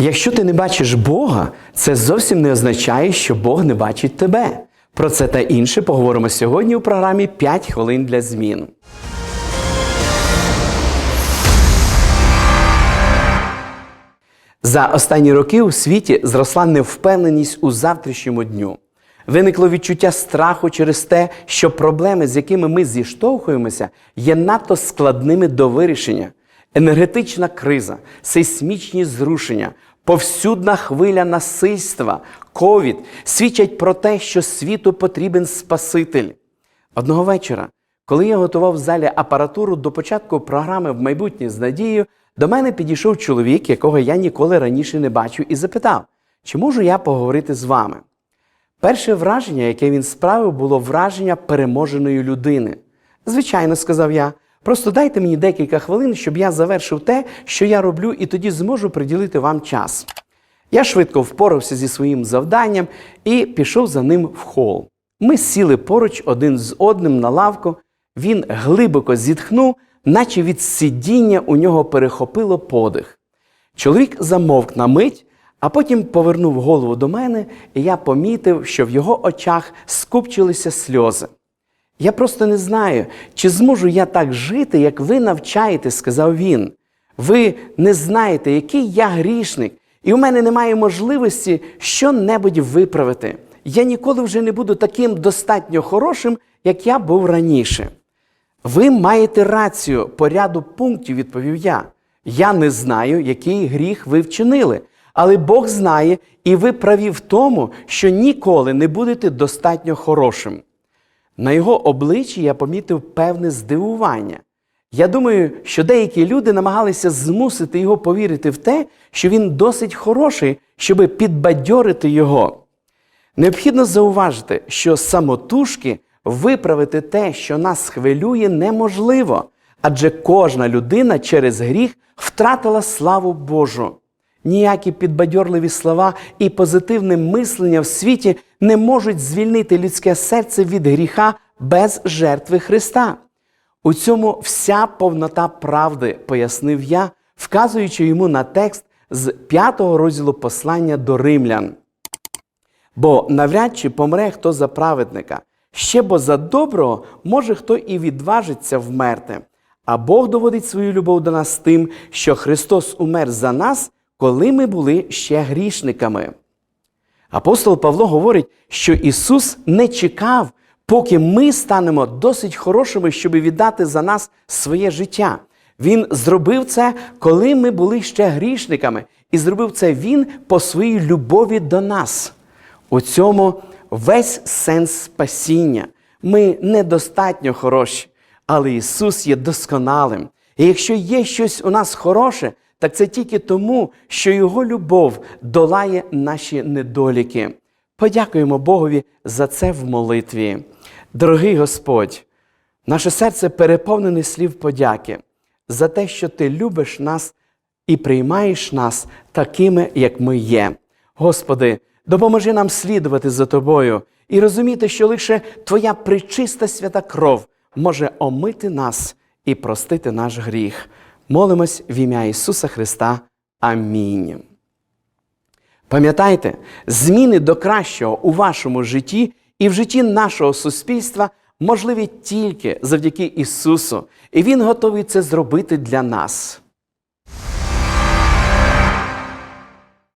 Якщо ти не бачиш Бога, це зовсім не означає, що Бог не бачить тебе. Про це та інше поговоримо сьогодні у програмі «5 хвилин для змін. За останні роки у світі зросла невпевненість у завтрашньому дню. Виникло відчуття страху через те, що проблеми, з якими ми зіштовхуємося, є надто складними до вирішення. Енергетична криза, сейсмічні зрушення, повсюдна хвиля насильства, ковід свідчать про те, що світу потрібен Спаситель. Одного вечора, коли я готував в залі апаратуру до початку програми в майбутнє з надією, до мене підійшов чоловік, якого я ніколи раніше не бачив, і запитав, чи можу я поговорити з вами. Перше враження, яке він справив, було враження переможеної людини. Звичайно, сказав я, просто дайте мені декілька хвилин, щоб я завершив те, що я роблю, і тоді зможу приділити вам час. Я швидко впорався зі своїм завданням і пішов за ним в хол. Ми сіли поруч один з одним на лавку. Він глибоко зітхнув, наче від сидіння у нього перехопило подих. Чоловік замовк на мить, а потім повернув голову до мене, і я помітив, що в його очах скупчилися сльози. Я просто не знаю, чи зможу я так жити, як ви навчаєте, сказав він. Ви не знаєте, який я грішник, і у мене немає можливості що-небудь виправити. Я ніколи вже не буду таким достатньо хорошим, як я був раніше. Ви маєте рацію по ряду пунктів, відповів я. Я не знаю, який гріх ви вчинили, але Бог знає, і ви праві в тому, що ніколи не будете достатньо хорошим. На його обличчі я помітив певне здивування. Я думаю, що деякі люди намагалися змусити його повірити в те, що він досить хороший, щоби підбадьорити його. Необхідно зауважити, що самотужки виправити те, що нас хвилює, неможливо, адже кожна людина через гріх втратила славу Божу. Ніякі підбадьорливі слова і позитивне мислення в світі не можуть звільнити людське серце від гріха без жертви Христа. У цьому вся повнота правди, пояснив я, вказуючи йому на текст з п'ятого розділу послання до римлян. Бо навряд чи помре хто за праведника, ще бо за доброго може хто і відважиться вмерти. А Бог доводить свою любов до нас тим, що Христос умер за нас, коли ми були ще грішниками. Апостол Павло говорить, що Ісус не чекав, поки ми станемо досить хорошими, щоб віддати за нас своє життя. Він зробив це, коли ми були ще грішниками, і зробив це Він по своїй любові до нас. У цьому весь сенс спасіння. Ми недостатньо хороші, але Ісус є досконалим. І якщо є щось у нас хороше, так це тільки тому, що Його любов долає наші недоліки. Подякуємо Богові за це в молитві. Дорогий Господь, наше серце переповнене слів подяки за те, що Ти любиш нас і приймаєш нас такими, як ми є. Господи, допоможи нам слідувати за Тобою і розуміти, що лише Твоя причиста свята кров може омити нас і простити наш гріх. Молимось в ім'я Ісуса Христа. Амінь. Пам'ятайте, зміни до кращого у вашому житті і в житті нашого суспільства можливі тільки завдяки Ісусу, і Він готовий це зробити для нас.